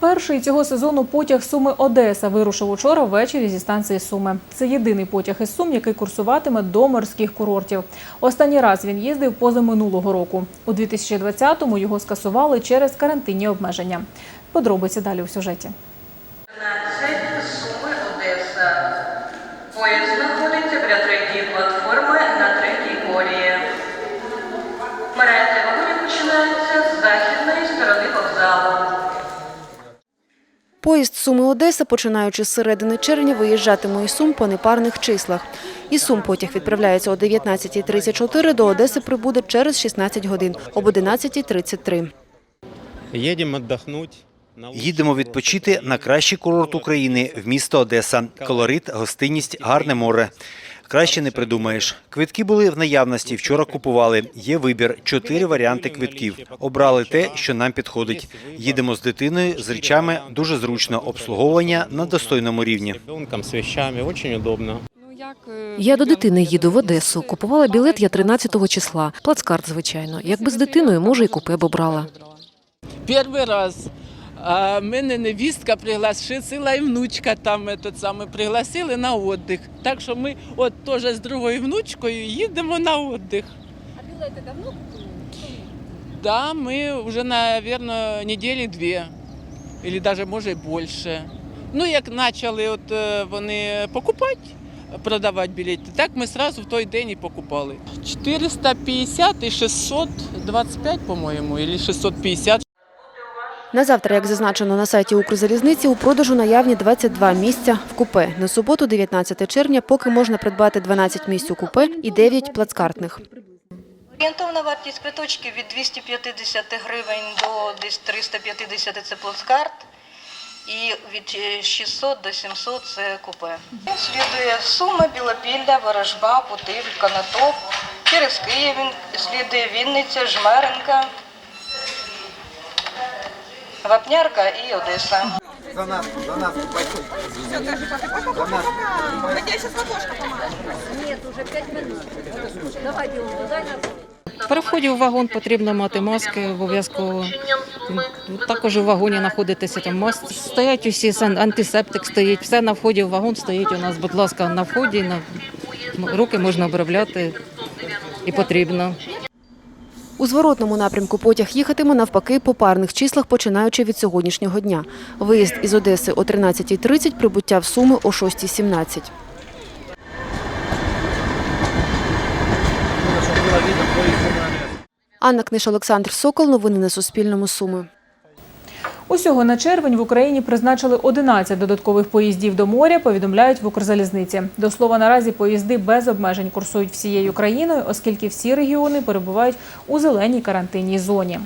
Перший цього сезону потяг Суми Одеса вирушив учора ввечері зі станції Суми. Це єдиний потяг із Сум, який курсуватиме до морських курортів. Останній раз він їздив позаминулого року. У 2020-му його скасували через карантинні обмеження. Подробиці далі у сюжеті. Поїзд Суми-Одеса, починаючи з середини червня, виїжджатиме із Сум по непарних числах. Із Сум потяг відправляється о 19.34, до Одеси прибуде через 16 годин, об 11.33. Їдемо віддохнути. на Їдемо відпочити на кращий курорт України в місто Одеса. Колорит, гостинність, гарне море. Краще не придумаєш. Квитки були в наявності. Вчора купували. Є вибір. Чотири варіанти квитків. Обрали те, що нам підходить. Їдемо з дитиною, з речами. Дуже зручно. Обслуговування на достойному рівні. С вещами. Очень удобно. Я до дитини їду в Одесу. Купувала білет я 13 числа. Плацкарт, звичайно. Якби з дитиною, може, і купе б обрала. Перший раз. А мене невістка пригласила і внучка там этот самий, пригласили на відпочинок. Так що ми от теж з другою внучкою їдемо на відпочинок. А білети давно купили? Да, ми вже, мабуть, неділі дві, або навіть може більше. Ну, як почали от е, вони покупати, продавати білети, так ми одразу в той день і покупали. 450 і 625, по-моєму, або 650. На завтра, як зазначено на сайті Укрзалізниці, у продажу наявні 22 місця в купе. На суботу, 19 червня, поки можна придбати 12 місць у купе і 9 плацкартних. Орієнтовна вартість квиточків від 250 гривень до десь 350 – це плацкарт. І від е, 600 до 700 – це купе. Слідує Сума, Білопілля, Ворожба, Путивль, Конотоп. Через Київ слідує Вінниця, Жмеренка, Вапнярка і Одеса. При вході в вагон потрібно мати маски обов'язково. Також у вагоні знаходитися там маски. Стоять усі сан- антисептик стоїть. Все на вході в вагон стоїть у нас. Будь ласка, на вході на руки можна обробляти і потрібно. У зворотному напрямку потяг їхатиме навпаки по парних числах, починаючи від сьогоднішнього дня. Виїзд із Одеси о 13.30, прибуття в Суми о 6.17. Анна Книж, Олександр Сокол. Новини на Суспільному. Суми. Усього на червень в Україні призначили 11 додаткових поїздів до моря, повідомляють в Укрзалізниці. До слова, наразі поїзди без обмежень курсують всією країною, оскільки всі регіони перебувають у зеленій карантинній зоні.